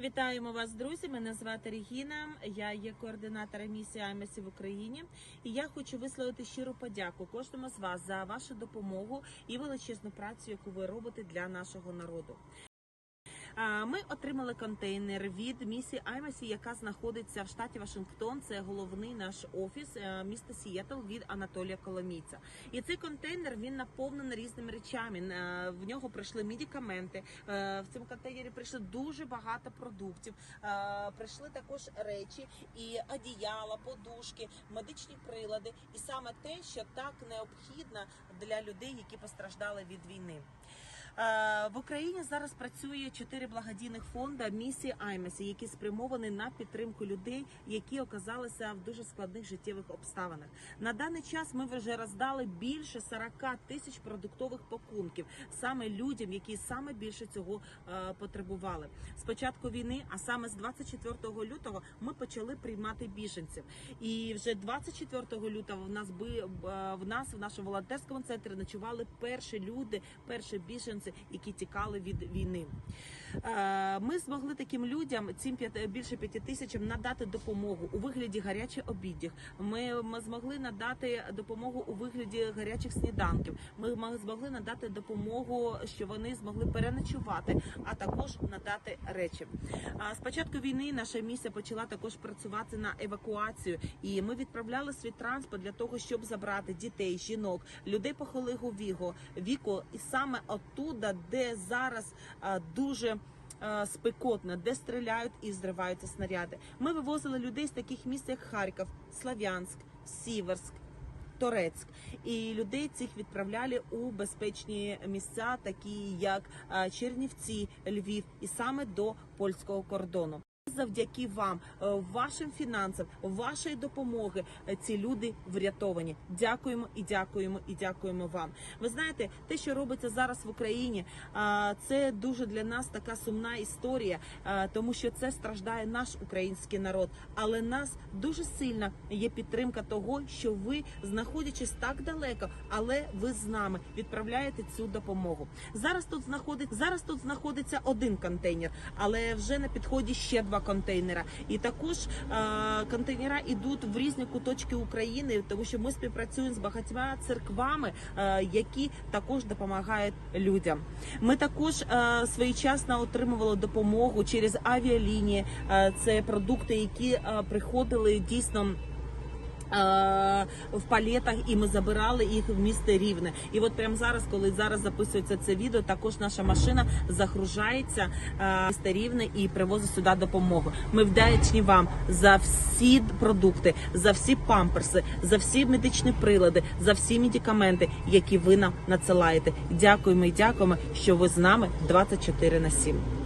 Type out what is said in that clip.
Вітаємо вас, друзі. Мене звати Регіна. Я є координатором місії АМС в Україні. І я хочу висловити щиру подяку кожному з вас за вашу допомогу і величезну працю, яку ви робите для нашого народу. Ми отримали контейнер від місії Аймасі, яка знаходиться в штаті Вашингтон. Це головний наш офіс е, міста Сієтл від Анатолія Коломійця. І цей контейнер він наповнений різними речами. Е, В нього прийшли медикаменти. е, В цьому контейнері прийшли дуже багато продуктів. Прийшли також речі і одіяла, подушки, медичні прилади, і саме те, що так необхідно для людей, які постраждали від війни. Е, В Україні зараз працює чотири благодійних фонди місії Аймесі, які спрямовані на підтримку людей, які оказалися в дуже складних життєвих обставинах. На даний час ми вже роздали більше 40 тисяч продуктових пакунків саме людям, які саме більше цього е, потребували. З початку війни, а саме з 24 лютого, ми почали приймати біженців. І вже 24 лютого в нас е, в нас в нашому волонтерському центрі ночували перші люди, перші біженці, які тікали від війни. Е, Ми змогли таким людям, цим більше п'яти тисячам, надати допомогу у вигляді гарячих обідів. Ми, ми змогли надати допомогу у вигляді гарячих сніданків. Ми змогли надати допомогу, що вони змогли переночувати, а також надати речі. З початку війни наша місія почала також працювати на евакуацію, і ми відправляли свій транспорт для того, щоб забрати дітей, жінок, людей похилого віку, віку, і саме оттуда, де зараз дуже е, спекотно, де стріляють і зриваються снаряди. Ми вивозили людей з таких місць, як Харків, Слав'янськ, Сіверськ. Торецьк і людей цих відправляли у безпечні місця, такі як е, Чернівці, Львів, і саме до польського кордону. Завдяки вам, е, вашим фінансам, вашої допомоги, е, ці люди врятовані. Дякуємо і дякуємо і дякуємо вам. Ви знаєте, те, що робиться зараз в Україні, це дуже для нас така сумна історія, тому що це страждає наш український народ. Але нас дуже сильно є підтримка того, що ви, знаходячись так далеко, але ви з нами відправляєте цю допомогу. Зараз тут знаходиться зараз тут знаходиться один контейнер, але вже на підході ще два контейнера. І також е, контейнера йдуть в різні куточки України, тому що ми співпрацюємо з багатьма церквами, е, які також допомагають людям. Ми також е, своєчасно отримували допомогу через авіалінії. Це продукти, які приходили дійсно. Е, В палетах і ми забирали їх в місто Рівне. І от прямо зараз, коли зараз записується це відео, також наша машина загружається е, в місто Рівне і привозить сюди допомогу. Ми вдячні вам за всі продукти, за всі памперси, за всі медичні прилади, за всі медикаменти, які ви нам надсилаєте. Дякуємо і дякуємо, що ви з нами 24 на 7.